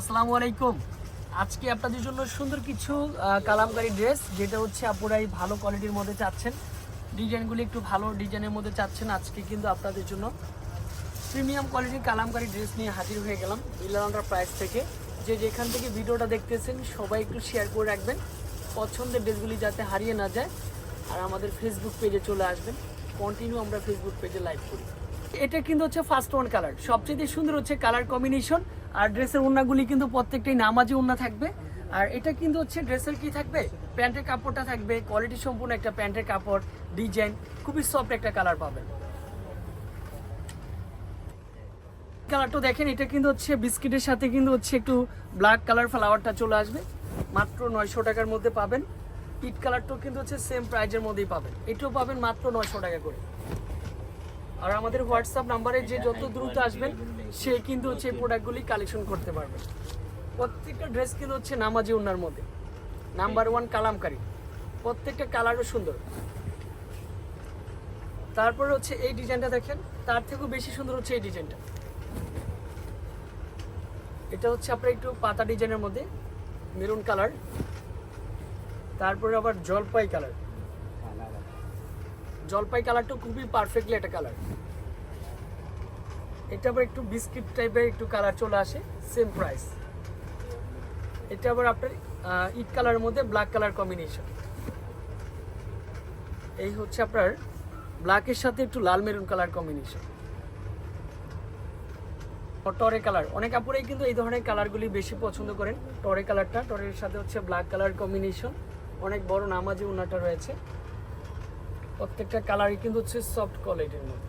আসসালামু আলাইকুম। আজকে আপনাদের জন্য সুন্দর কিছু কালামকারী ড্রেস, যেটা হচ্ছে আপনারাই ভালো কোয়ালিটির মধ্যে চাচ্ছেন। ডিজাইনগুলি একটু ভালো ডিজাইনের মধ্যে চাচ্ছেন আজকে কিন্তু আপনাদের জন্য। প্রিমিয়াম কোয়ালিটির কালামকারী ড্রেস নিয়ে হাজির হয়ে গেলাম ইলান্ডার প্রাইস থেকে। যে যেখান থেকে ভিডিওটা দেখতেছেন, সবাই একটু শেয়ার করে রাখবেন। পছন্দের ড্রেসগুলি যাতে হারিয়ে না যায়। আর আমাদের ফেসবুক পেজে চলে আসবেন। কন্টিনিউ আমরা ফেসবুক পেজে লাইভ করি। এটা কিন্তু হচ্ছে ফার্স্ট ওয়ান কালার সবচেয়ে সুন্দর হচ্ছে কালার কম্বিনেশন আর ড্রেসের ওড়নাগুলি কিন্তু প্রত্যেকটাই নামাজি ওড়না থাকবে। আর এটা কিন্তু হচ্ছে ড্রেসের কি থাকবে? প্যান্টের কাপড়টা থাকবে। কোয়ালিটি সম্পূর্ণ একটা প্যান্টের কাপড় ডিজাইন খুবই সফট একটা কালার পাবেন। কালারটা দেখেন, এটা কিন্তু হচ্ছে বিস্কিটের সাথে কিন্তু হচ্ছে একটু ব্ল্যাক কালার ফ্লাওয়ারটা চলে আসবে। মাত্র নয়শো টাকার মধ্যে পাবেন। পিট কালারটাও কিন্তু হচ্ছে সেম প্রাইজের মধ্যেই পাবেন। এটাও পাবেন মাত্র নয়শো টাকা করে। আর আমাদের হোয়াটসঅ্যাপ নাম্বারে যে যত দ্রুত আসবেন, সে কিন্তু হচ্ছে এই প্রোডাক্টগুলি কালেকশন করতে পারবে। প্রত্যেকটা ড্রেস কিন্তু হচ্ছে নামাজি উন্নার মধ্যে। Number one kalamkari. প্রত্যেকটা কালারও সুন্দর। তারপরে হচ্ছে এই ডিজাইনটা দেখেন, তার থেকেও বেশি সুন্দর হচ্ছে এই ডিজাইনটা এটা হচ্ছে আপনার একটু পাতা ডিজাইনের মধ্যে, মেরুন কালার। তারপরে আবার জলপাই কালার। জলপাই কালারটা খুবই পারফেক্টলি একটা কালার এটা আবার একটু বিস্কিট টাইপের একটু কালার চলে আসে সেম প্রাইস এটা আবার আপনার ইট কালারের মধ্যে ব্ল্যাক কালার কম্বিনেশন এই হচ্ছে আপনার ব্ল্যাকের সাথে একটু লাল মেরুন কালার কম্বিনেশন টরে কালার অনেক আপুরাই কিন্তু এই ধরনের কালারগুলি বেশি পছন্দ করেন। টরে কালারটা টরের সাথে হচ্ছে ব্ল্যাক কালার কম্বিনেশন অনেক বড় নামাজি উন্নাটা রয়েছে। প্রত্যেকটা কালারই কিন্তু হচ্ছে সফট কোয়ালিটির মধ্যে।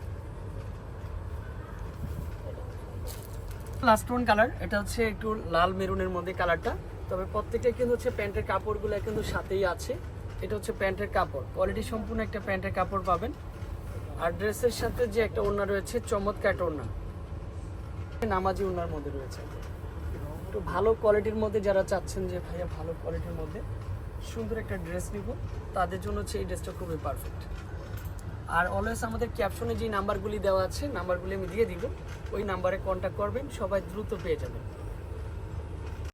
লাস্ট ওয়ান কালার এটা হচ্ছে একটু লাল মেরুনের মধ্যে কালারটা তবে প্রত্যেকটা কিন্তু হচ্ছে প্যান্টের কাপড়গুলো কিন্তু সাথেই আছে। এটা হচ্ছে প্যান্টের কাপড়। কোয়ালিটি সম্পূর্ণ একটা প্যান্টের কাপড় পাবেন। আর ড্রেসের সাথে যে একটা ওড়না রয়েছে, চমৎকার একটা ওড়না। নামাজি ওড়নার মধ্যে রয়েছে। একটু ভালো কোয়ালিটির মধ্যে যারা চাচ্ছেন যে, ভাইয়া, ভালো কোয়ালিটির মধ্যে। সুন্দর একটা ড্রেস নিব। তাদের জন্য হচ্ছে এই ড্রেসটা খুবই পারফেক্ট আর অলওয়েজ আমাদের ক্যাপশনে যে নাম্বারগুলি দেওয়া আছে নাম্বারগুলি আমি দিয়ে দিব। ওই নাম্বারে কন্ট্যাক্ট করবেন, সবাই দ্রুত পেয়ে যাবেন।